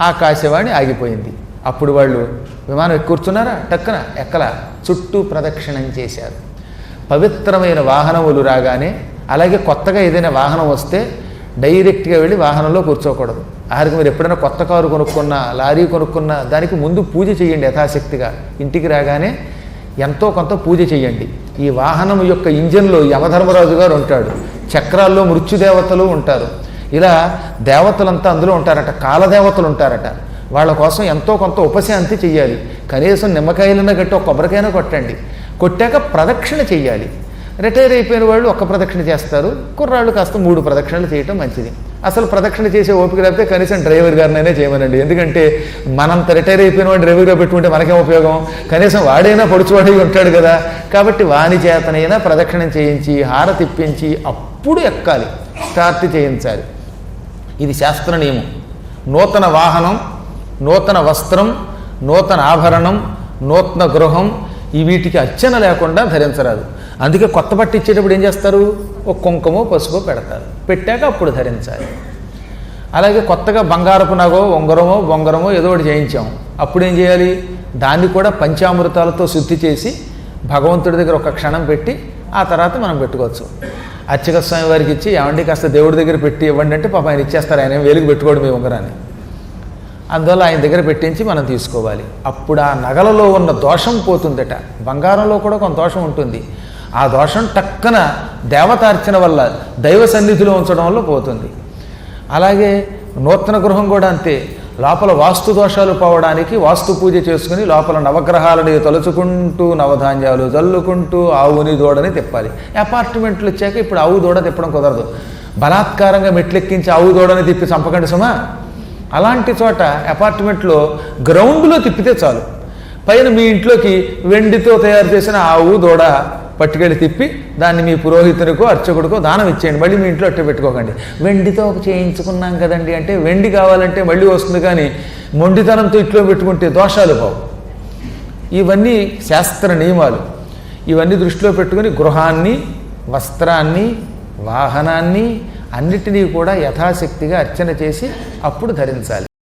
ఆకాశవాణి ఆగిపోయింది. అప్పుడు వాళ్ళు విమానం కూర్చున్నారా టక్కున ఎక్కల. చుట్టూ ప్రదక్షిణం చేశారు. పవిత్రమైన వాహనములు రాగానే అలాగే కొత్తగా ఏదైనా వాహనం వస్తే డైరెక్ట్గా వెళ్ళి వాహనంలో కూర్చోకూడదు. ఆఖరికి మీరు ఎప్పుడైనా కొత్త కారు కొనుక్కున్నా లారీ కొనుక్కున్నా దానికి ముందు పూజ చేయండి యథాశక్తిగా. ఇంటికి రాగానే ఎంతో కొంత పూజ చేయండి. ఈ వాహనం యొక్క ఇంజన్లో యమధర్మరాజు గారు ఉంటాడు. చక్రాల్లో మృత్యుదేవతలు ఉంటారు. ఇలా దేవతలంతా అందులో ఉంటారట కాలదేవతలు ఉంటారట. వాళ్ళ కోసం ఎంతో కొంత ఉపశాంతి చెయ్యాలి. కనీసం నిమ్మకాయలన్నా కట్టి ఒక కొబ్బరికైనా కొట్టండి. కొట్టాక ప్రదక్షిణ చెయ్యాలి. రిటైర్ అయిపోయిన వాళ్ళు ఒక్క ప్రదక్షిణ చేస్తారు. కుర్రాళ్ళు కాస్త మూడు ప్రదక్షిణలు చేయటం మంచిది. అసలు ప్రదక్షిణ చేసే ఓపిక లేకపోతే కనీసం డ్రైవర్ గారినైనా చేయమనండి. ఎందుకంటే మనంత రిటైర్ అయిపోయిన వాడు డ్రైవర్గా పెట్టుకుంటే మనకేం ఉపయోగం? కనీసం వాడైనా పొడుచువాడి ఉంటాడు కదా. కాబట్టి వాని చేతనైనా ప్రదక్షిణ చేయించి హార తిప్పించి అప్పుడు ఎక్కాలి. స్టార్ట్ చేయించాలి. ఇది శాస్త్ర నియమం. నూతన వాహనం నూతన వస్త్రం నూతన ఆభరణం నూతన గృహం ఈ వీటికి అర్చన లేకుండా ధరించరాదు. అందుకే కొత్త బట్ట ఇచ్చేటప్పుడు ఏం చేస్తారు? ఒక కుంకుమో పసుపు పెడతారు. పెట్టాక అప్పుడు ధరించాలి. అలాగే కొత్తగా బంగారపు నగో ఉంగరమో బొంగరమో ఏదో ఒకటి చేయించాం. అప్పుడు ఏం చేయాలి? దాన్ని కూడా పంచామృతాలతో శుద్ధి చేసి భగవంతుడి దగ్గర ఒక క్షణం పెట్టి ఆ తర్వాత మనం పెట్టుకోవచ్చు. అర్చక స్వామి వారికి ఇచ్చి ఏమండి కాస్త దేవుడి దగ్గర పెట్టి ఇవ్వండి అంటే పాప ఆయన ఇచ్చేస్తారు. ఆయన ఏం వేలుగు పెట్టుకోడు మీ ఉంగరాన్ని. అందువల్ల ఆయన దగ్గర పెట్టించి మనం తీసుకోవాలి. అప్పుడు ఆ నగలలో ఉన్న దోషం పోతుందట. బంగారంలో కూడా కొంత దోషం ఉంటుంది. ఆ దోషం టక్కన దేవతార్చన వల్ల దైవ సన్నిధిలో ఉంచడం వల్ల పోతుంది. అలాగే నూతన గృహం కూడా అంతే. లోపల వాస్తు దోషాలు పోవడానికి వాస్తు పూజ చేసుకుని లోపల నవగ్రహాలని తలుచుకుంటూ నవధాన్యాలు జల్లుకుంటూ ఆవుని దూడని తిప్పాలి. అపార్ట్మెంట్లు వచ్చాక ఇప్పుడు ఆవు దూడ తిప్పడం కుదరదు. బలాత్కారంగా మెట్లెక్కించి ఆవు దూడని తిప్పి చంపకండి సుమా. అలాంటి చోట అపార్ట్మెంట్లో గ్రౌండ్లో తిప్పితే చాలు. పైన మీ ఇంట్లోకి వెండితో తయారు చేసిన ఆవు దూడ పట్టుకెళ్ళి తిప్పి దాన్ని మీ పురోహితునికో అర్చకుడికో దానం ఇచ్చేయండి. మళ్ళీ మీ ఇంట్లో అట్టే పెట్టుకోకండి. వెండితో ఒక చేయించుకున్నాం కదండి. అంటే వెండి కావాలంటే మళ్ళీ వస్తుంది కానీ మొండితనంతో ఇంట్లో పెట్టుకుంటే దోషాలు పోవు. ఇవన్నీ శాస్త్ర నియమాలు. ఇవన్నీ దృష్టిలో పెట్టుకుని గృహాన్ని వస్త్రాన్ని వాహనాన్ని అన్నిటినీ కూడా యథాశక్తిగా అర్చన చేసి అప్పుడు ధరించాలి.